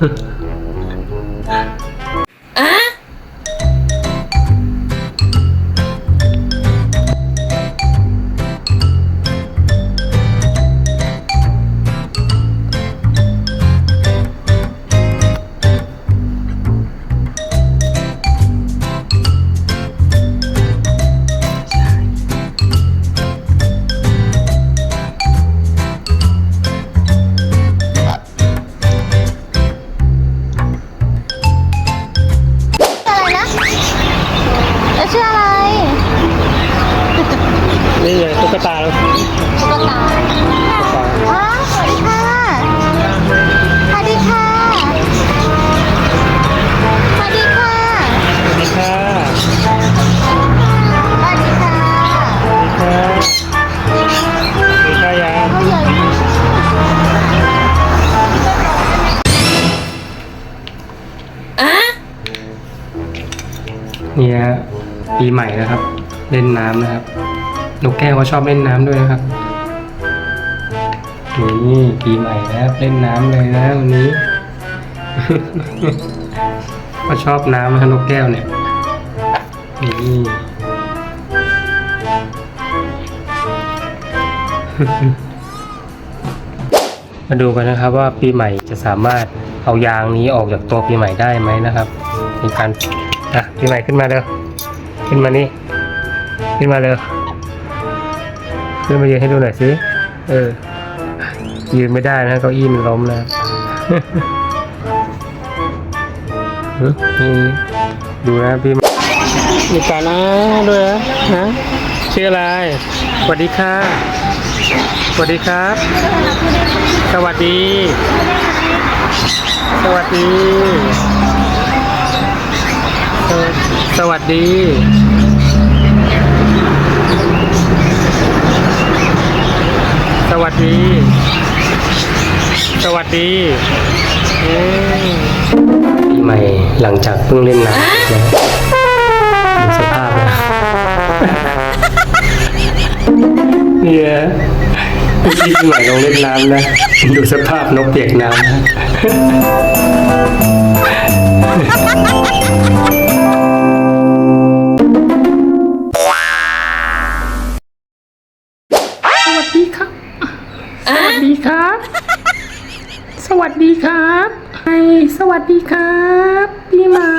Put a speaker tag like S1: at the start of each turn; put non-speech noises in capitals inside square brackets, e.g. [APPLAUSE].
S1: 哼 [LAUGHS] กตาแล้ว
S2: ตุ๊กตาอ๋อสวัสดีค่ะสวัสดีค่ะสวัสดีค่ะ
S1: สวัสดีค่ะ
S2: สวัสดีค่ะ
S1: สวัสดีค่ะสวัสดีค่ะยัง
S2: เขาใหญ่มาก
S1: นี่ฮะปีใหม่นะครับ เล่นน้ำนะครับ นกแก้วก็ชอบเล่นน้ำด้วยนะครับนี่ปีใหม่นะครับเล่นน้ำเลยนะวันนี้ ก็ชอบน้ำนะนกแก้วเนี่ยนี่มาดูกันนะครับว่าปีใหม่จะสามารถเอายางนี้ออกจากตัวปีใหม่ได้ไหมนะครับในการอะปีใหม่ขึ้นมาเร็วขึ้นมานี่ขึ้นมาเร็ว ขึ้นมายืนให้ดูหน่อยสิ เออ ยืนไม่ได้นะเก้าอี้มันล้มนะหึนี่ดูนะพี่มีการนะด้วยนะฮะชื่ออะไร สวัสดีค่ะ สวัสดีครับ สวัสดี สวัสดี สวัสสวัสดี วัสดี สวัสดีปีใหม่หลังจากเพิ่งเล่นน้ำนะดูสภาพนะเนี่ยพี่ปีใหม่ลงเล่นน้ำนะ ดูสภาพนกเปียกน้ำนะสวัสดีครับ สวัสดีครับ สวัสดีครับไอสวัสดีครับปีใหม่